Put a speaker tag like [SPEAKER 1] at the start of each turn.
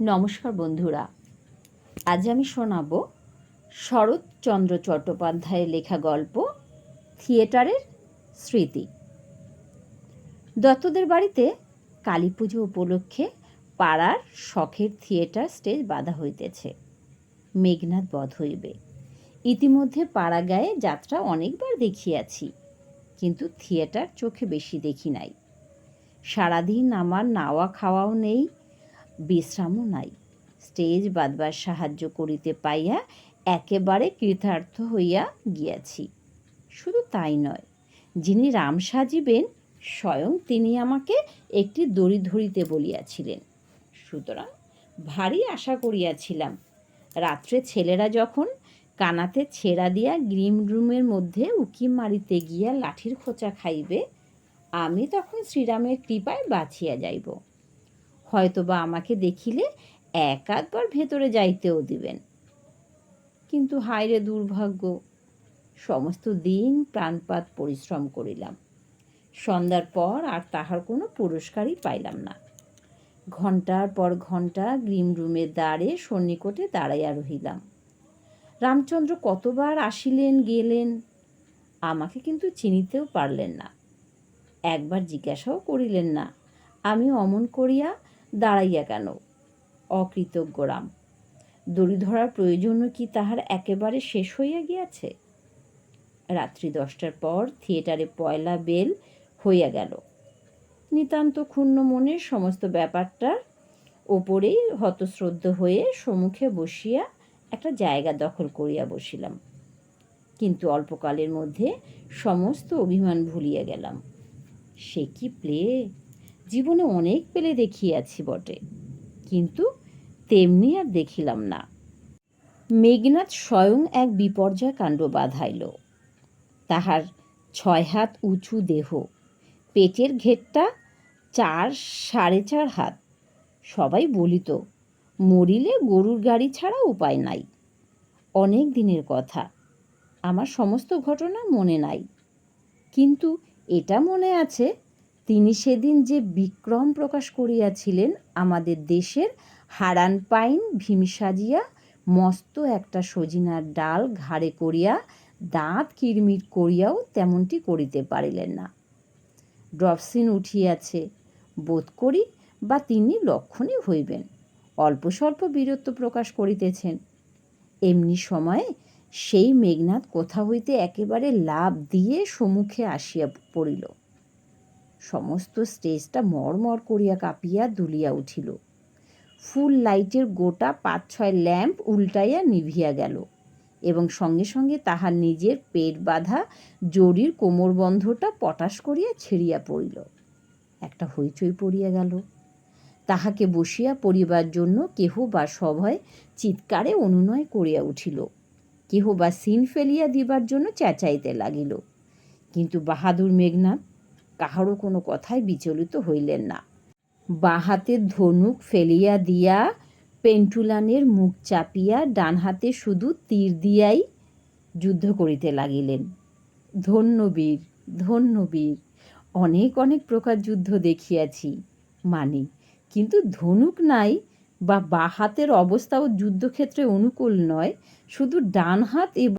[SPEAKER 1] নমস্কার বন্ধুরা। আজ আমি শোনাব শরৎচন্দ্র চট্টোপাধ্যায়ের লেখা গল্প, থিয়েটারের স্মৃতি। দত্তদের বাড়িতে কালী পুজো উপলক্ষে পাড়ার শখের থিয়েটার স্টেজ বাঁধা হইতেছে। মেঘনাথ বধ হইবে। ইতিমধ্যে পাড়া গায়ে যাত্রা অনেকবার দেখিয়াছি, কিন্তু থিয়েটার চোখে বেশি দেখি নাই। সারাদিন আমার নাওয়া খাওয়াও নেই বিশ্রামও নাই। স্টেজ বাঁধবার সাহায্য করিতে পাইয়া একেবারে কৃতার্থ হইয়া গিয়াছি। শুধু তাই নয়, যিনি রাম সাজিবেন, স্বয়ং তিনি আমাকে একটি দড়ি ধরিতে বলিয়াছিলেন। সুতরাং ভারী আশা করিয়াছিলাম, রাত্রে ছেলেরা যখন কানাতে ছেঁড়া দিয়া গ্রিম রুমের মধ্যে উকি মারিতে গিয়া লাঠির খোঁচা খাইবে, আমি তখন শ্রীরামের কৃপায় বাঁচিয়া যাইব। হয়তোবা আমাকে দেখিলে এক আধবার ভেতরে যাইতেও দিবেন। কিন্তু হায়রে দুর্ভাগ্য, সমস্ত দিন প্রাণপাত পরিশ্রম করিলাম। সন্ধ্যার পর আর তাহার কোনো পুরস্কারই পাইলাম না। ঘণ্টার পর ঘণ্টা গ্রিম রুমের দ্বারে সন্নিকটে দাঁড়াইয়া রহিলাম। রামচন্দ্র কতবার আসিলেন, গেলেন, আমাকে কিন্তু চিনিতেও পারলেন না। একবার জিজ্ঞাসাও করিলেন না। আমি অমন করিয়া দাঁড়াইয়া কেন? অকৃতজ্ঞ রাম, দড়ি ধরার প্রয়োজনও কি তাহার একেবারে শেষ হইয়া গিয়াছে? রাত্রি দশটার পর থিয়েটারে পয়লা বেল হইয়া গেল। নিতান্ত ক্ষুণ্ণ মনে সমস্ত ব্যাপারটার ওপরেই হতশ্রদ্ধ হয়ে সম্মুখে বসিয়া একটা জায়গা দখল করিয়া বসিলাম। কিন্তু অল্পকালের মধ্যে সমস্ত অভিমান ভুলিয়া গেলাম। সে কি প্লে? জীবনে অনেক পেলে দেখিয়াছি বটে। কিন্তু তেমনি আর দেখিলাম না। মেঘনাথ স্বয়ং এক বিপর্যয় কাণ্ড বাধাইল। তাহার ছয় হাত উঁচু দেহ, পেটের ঘেরটা চার সাড়ে চার হাত। সবাই বলিত, মরিলে গরুর গাড়ি ছাড়া উপায় নাই। অনেক দিনের কথা, আমার সমস্ত ঘটনা মনে নাই। কিন্তু এটা মনে আছে তিনি সেদিন যে বিক্রম প্রকাশ করিয়াছিলেন আমাদের দেশের হারান পাইন, ভীম সাজিয়া, মস্ত একটা সজিনার ডাল ঘাড়ে করিয়া দাঁত কিরমির করিয়াও তেমনটি করিতে পারিলেন না। ড্রপসিন উঠিয়াছে, বোধ করি বা তিনি লক্ষণই হইবেন, অল্প স্বল্প বীরত্ব প্রকাশ করিতেছেন। এমনি সময়ে সেই মেঘনাথ কোথা হইতে একেবারে লাভ দিয়ে সম্মুখে আসিয়া পড়িল। সমস্ত স্টেজটা মরমর করিয়া কাঁপিয়া দুলিয়া উঠিল। ফুল লাইটের গোটা পাঁচ ছয় ল্যাম্প উল্টাইয়া নিভিয়া গেল এবং সঙ্গে সঙ্গে তাহার নিজের পেট বাঁধা জরির কোমরবন্ধটা পটাশ করিয়া ছিঁড়িয়া পড়িল। একটা হইচই পড়িয়া গেল। তাহাকে বসিয়া পড়িবার জন্য কেহ বা সভয় চিৎকারে অনুনয় করিয়া উঠিল। কেহ বা সিন ফেলিয়া দিবার জন্য চেঁচাইতে লাগিল। কিন্তু বাহাদুর মেঘনাথ কাহারও কোনো কথায় বিচলিত হইলেন না। বাঁ হাতের ধনুক ফেলিয়া দিয়া পেন্টুলানের মুখ চাপিয়া ডান হাতে শুধু তীর দিয়াই যুদ্ধ করিতে লাগিলেন। ধন্যবীর ধন্যবীর, অনেক অনেক প্রকার যুদ্ধ দেখিয়াছি, মানি, কিন্তু ধনুক নাই বা বা হাতের অবস্থাও যুদ্ধক্ষেত্রে অনুকূল নয়, শুধু ডান হাত এবং